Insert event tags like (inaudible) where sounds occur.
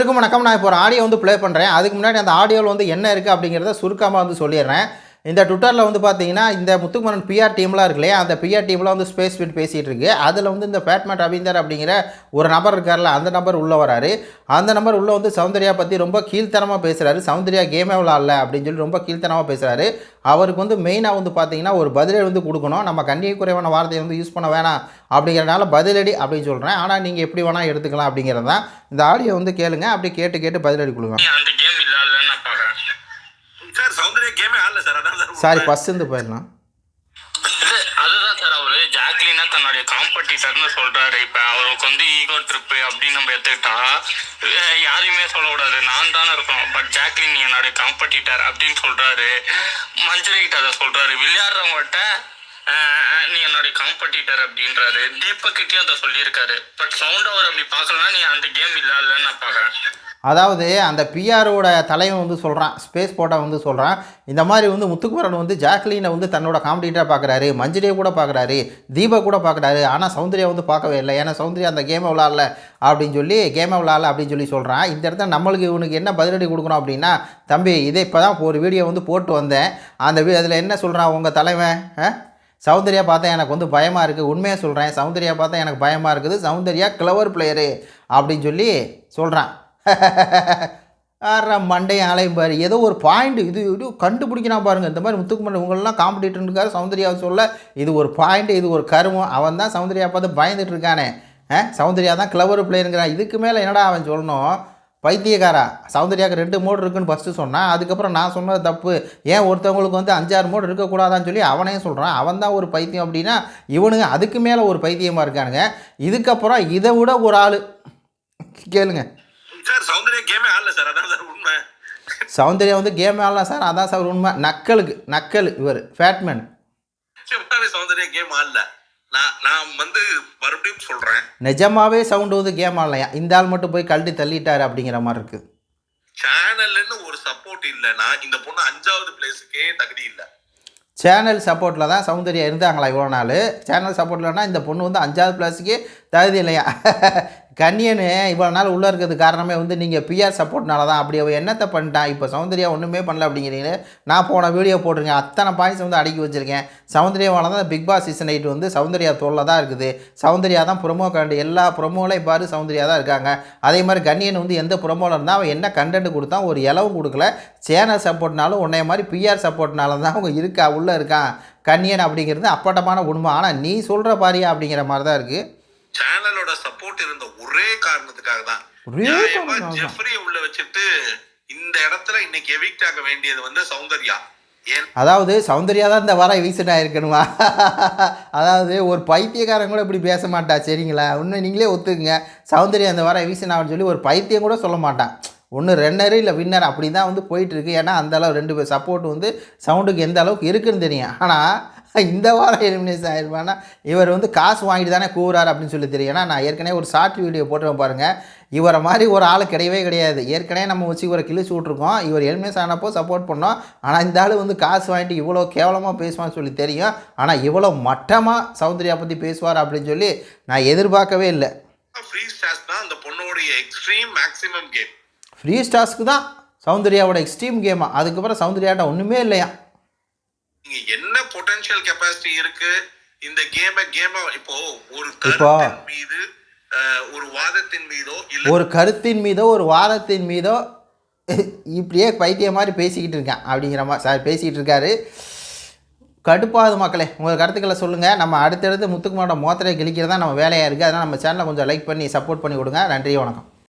அனைவருக்கும் வணக்கம். நான் இப்போ ஒரு ஆடியோ வந்து ப்ளே பண்ணுறேன் அதுக்கு முன்னாடி அந்த ஆடியோவில் வந்து என்ன இருக்குது அப்படிங்கிறத சுருக்கமாக வந்து சொல்லிடுறேன். இந்த ட்விட்டரில் வந்து பார்த்தீங்கன்னா இந்த முத்துக்குமரன் பிஆர் டீம்லாம் இருக்கு இல்லையா? அந்த பிஆர் டீம்லாம் வந்து ஸ்பேஸ் விட்டு பேசிகிட்டு இருக்கு. அதில் வந்து இந்த ஃபேட்மேட் ரவீந்தர் அப்படிங்கிற ஒரு நபர் இருக்கார்ல அந்த நபர் உள்ளே வராரு. அந்த நபர் உள்ளே வந்து சௌந்தர்யா பற்றி ரொம்ப கீழ்த்தனமாக பேசுகிறாரு சௌந்தர்யா கேமே விளாட்ல அப்படின்னு சொல்லி ரொம்ப கீழ்த்தனமாக பேசுகிறாரு அவருக்கு வந்து மெயினாக வந்து பார்த்தீங்கன்னா ஒரு பதிலடி வந்து கொடுக்கணும். நம்ம கண்ணிய குறைவான வார்த்தையை வந்து யூஸ் பண்ண வேணாம் அப்படிங்கிறனால பதிலடி அப்படின்னு சொல்கிறேன் ஆனால் நீங்கள் எப்படி வேணால் எடுத்துக்கலாம் அப்படிங்கிறது தான் இந்த ஆடியோ வந்து கேளுங்க. அப்படி கேட்டு கேட்டு பதிலடி கொடுங்க அந்த கேம் இல்ல இல்லன்னு நான் பாக்குறேன் சார் சௌந்தர்யா கேமே ஆடல சார் அதான் சார் சாரி ஃபஸ்ட் இருந்து போயிடலாம். அதுதான் சார் அவரு ஜாக்லினா தன்னுடைய காம்படிட்டர்னு சொல்றாரு. இப்ப அவருக்கு வந்து ஈகோ ட்ரிப் அப்படின்னு நம்ம எடுத்துக்கிட்டா யாரையுமே சொல்லக்கூடாது. நான் தானே இருக்கணும். பட் ஜாக்லின் நீ என்னுடைய காம்படிட்டர் அப்படின்னு சொல்றாரு. மஞ்சரி கிட்ட அதை சொல்றாரு. விளையாடுறவங்ககிட்ட நீ என்னுடைய காம்படிட்டர் அப்படின்றாரு. தீபக் கிட்டயும் அதை சொல்லியிருக்காரு. பட் சவுண்ட் அவர் அப்படி பார்க்கலன்னா நீ அந்த கேம் இல்ல இல்லன்னு நான் பாக்குறேன் அதாவது அந்த பிஆரோட தலைவன் வந்து சொல்கிறான் ஸ்பேஸ் போட்டா வந்து சொல்கிறான் இந்த மாதிரி வந்து முத்துக்குமரன் வந்து ஜாக்லீனை வந்து தன்னோட காம்படிட்டராக பார்க்குறாரு மஞ்சுடியை கூட பார்க்குறாரு தீபா கூட பார்க்குறாரு ஆனால் சௌந்தர்யா வந்து பார்க்கவே இல்லை. ஏன்னா சௌந்தர்யா அந்த கேமை விளாட்ல அப்படின்னு சொல்லி கேமை விளாட்ல அப்படின்னு சொல்லி சொல்கிறான் இந்த இடத்துல நம்மளுக்கு இவனுக்கு என்ன பதிலடி கொடுக்கணும் அப்படின்னா தம்பி இதே இப்போ தான் ஒரு வீடியோ வந்து போட்டு வந்தேன். அந்த வீ அதில் என்ன சொல்கிறான் உங்கள் தலைவன்? சௌந்தர்யா பார்த்தா எனக்கு வந்து பயமாக இருக்குது உண்மையாக சொல்கிறேன் சௌந்தர்யா பார்த்தா எனக்கு பயமாக இருக்குது. சௌந்தர்யா கிளவர் பிளேயரு அப்படின்னு சொல்லி சொல்கிறான் (laughs) ஆறா மண்டையும் அலையும் பாரு. ஏதோ ஒரு பாயிண்ட் இது இது கண்டுபிடிக்கிறான் பாருங்கள் இந்த மாதிரி முத்துக்குமரன் உங்களெலாம் காம்படிட்டர் இருக்காரு. சௌந்தர்யாவை சொல்ல இது ஒரு பாயிண்ட் இது ஒரு கருமம். அவன் தான் சௌந்தர்யா பார்த்து பயந்துட்டு இருக்கானே. ஆ? சௌந்தர்யா தான் கிளவர் பிளேயருங்கிறான் இதுக்கு மேலே என்னடா அவன் சொல்லணும்? பைத்தியக்காரா? சௌந்தர்யாவுக்கு ரெண்டு மோடு இருக்குன்னு ஃபஸ்ட்டு சொன்னான். அதுக்கப்புறம் நான் சொன்னது தப்பு. ஏன் ஒருத்தவங்களுக்கு வந்து அஞ்சாறு மோடு இருக்கக்கூடாதான்னு சொல்லி அவனே சொல்கிறான் அவன் தான் ஒரு பைத்தியம் அப்படின்னா இவனுங்க அதுக்கு மேலே ஒரு பைத்தியமாக இருக்கானுங்க. இதுக்கப்புறம் இதை விட ஒரு ஆள். கேளுங்க சார் சௌந்தர்யா கேமே ஆடல சார் அதான் சார் உண்மை சௌந்தர்யா வந்து கேம் ஆடலாம் சார் அதான் சார் உண்மை. நக்கலுக்கு நக்கல் இவர் ஃபேட்மேன் சௌந்தர்யா கேம் ஆடல. நான் நான் வந்து மறுபடியும் சொல்றேன். நிஜமாவே சவுண்டு வந்து கேம் ஆடலையா இந்த ஆள் மட்டும் போய் கழட்டி தள்ளிட்டாரு அப்படிங்கிற மாதிரி இருக்குது சேனல்னு ஒரு சப்போர்ட் இல்லைன்னா இந்த பொண்ணு அஞ்சாவது பிளேஸுக்கே தகுதி இல்லை. சேனல் சப்போர்ட்டில் தான் சௌந்தர்யா இருந்தாங்களா இவ்வளோ நாள்? சேனல் சப்போர்ட்லனா இந்த பொண்ணு வந்து அஞ்சாவது பிளஸுக்கே தகுதி இல்லையா? (laughs) கன்னியனு இவ்வளோ நாள் உள்ளே இருக்கிறது காரணமே வந்து நீங்கள் பிஆர் சப்போர்ட்னால தான். அப்படி அவள் என்னத்தை பண்ணிட்டான் இப்போ சௌந்தர்யா ஒன்றுமே பண்ணல அப்படிங்கிறீங்க நான் போன வீடியோ போட்டிருக்கேன். அத்தனை பாயிண்ட்ஸ் வந்து அடுக்கி வச்சுருக்கேன். சௌந்தர்யாவால் தான் பிக் பாஸ் சீசன் எயிட் வந்து சௌந்தர்யா தோல்ல தான் இருக்குது. சௌந்தர்யா தான் ப்ரொமோ கண்டு எல்லா ப்ரொமோலையும் பாரு சௌந்தர்யா தான் இருக்காங்க. அதே மாதிரி கன்னியன் வந்து எந்த ப்ரொமோவில் இருந்தால் அவன் என்ன கண்டென்ட் கொடுத்தா ஒரு இலவு கொடுக்கல. சேனல் சப்போர்ட்னாலும் உன்னைய மாதிரி பிஆர் சப்போர்ட்னால தான் அவங்க இருக்கா உள்ளே இருக்கான் கன்னியன் அப்படிங்கிறது அப்பட்டமான உண்மை. ஆனால் நீ சொல்கிற பாரியா அப்படிங்கிற மாதிரி தான் இருக்குது இருந்த ஒரே காரணத்துக்காக தான் நியாயமா. ஜெஃப்ரிய உள்ள வச்சுட்டு இந்த இடத்துல இன்னைக்கு எவிக்ட் ஆக வேண்டியது வந்து சௌந்தர்யா. ஏன்? அதாவது சௌந்தர்யா தான் இந்த வர வீசட் ஆயிருக்கணுமா? அதாவது ஒரு பைத்தியக்காரன் கூட இப்படி பேச மாட்டா சரிங்களா? இன்னும் நீங்களே ஒத்துக்குங்க. சௌந்தர்யா இந்த வர வீசன் ஆகுன்னு சொல்லி ஒரு பைத்தியம் கூட சொல்ல மாட்டான். ஒன்று ரெண்டரு இல்லை வின்னர் அப்படி தான் வந்து போயிட்டுருக்கு ஏன்னா அந்த அளவு ரெண்டு பேர் சப்போர்ட் வந்து சவுண்டுக்கு எந்த அளவுக்கு இருக்குன்னு தெரியும். ஆனால் (laughs) இந்த வாரம் எலிமினேஷன் ஆயிருப்பானா இவர் வந்து காசு வாங்கிட்டு தானே கூறாரு அப்படின்னு சொல்லி தெரியும். ஏன்னா நான் ஏற்கனவே ஒரு ஷார்ட் வீடியோ போட்டுருவேன் பாருங்கள் இவரை மாதிரி ஒரு ஆள் கிடையவே கிடையாது. ஏற்கனவே நம்ம வச்சு இவரை கிழிச்சு விட்ருக்கோம் இவர் எலிமினேஷன் ஆனப்போ சப்போர்ட் பண்ணோம். ஆனால் இந்த ஆள் வந்து காசு வாங்கிட்டு இவ்வளோ கேவலமாக பேசுவான்னு சொல்லி தெரியும். ஆனால் இவ்வளோ மட்டமாக சௌந்தர்யா பற்றி பேசுவார் அப்படின்னு சொல்லி நான் எதிர்பார்க்கவே இல்லை. ஃப்ரீ ஸ்டாஸ் தான் அந்த பொண்ணோடைய எக்ஸ்ட்ரீம் மேக்ஸிமம் கேம் ஃப்ரீ ஸ்டாஸ்க்கு தான் சௌந்தர்யாவோட எக்ஸ்ட்ரீம் கேமா அதுக்கப்புறம் சௌந்தர்யாட்ட ஒன்றுமே இல்லையா? நீங்க என்ன பொட்டன்ஷியல் கெப்பாசிட்டி இருக்கு? இந்த கேம கேம இப்போ ஒரு கருத்தின் மீது ஒரு வாதத்தின் மீதோ இல்ல ஒரு கருத்தின் மீதோ ஒரு வாதத்தின் மீதோ இப்படியே பைத்தியம் மாதிரி பேசிக்கிட்டு இருக்கேன் அப்படிங்கிற மாதிரி சார் பேசிக்கிட்டு இருக்காரு. கடுப்பாது மக்களே உங்கள் கருத்துக்களை சொல்லுங்கள் நம்ம அடுத்தடுத்து முத்துக்குமாரோட மோத்திரை கிழிக்கிறதா நம்ம வேலையாக இருக்குது அதனால் நம்ம சேனலை கொஞ்சம் லைக் பண்ணி சப்போர்ட் பண்ணி கொடுங்க. நன்றி வணக்கம்.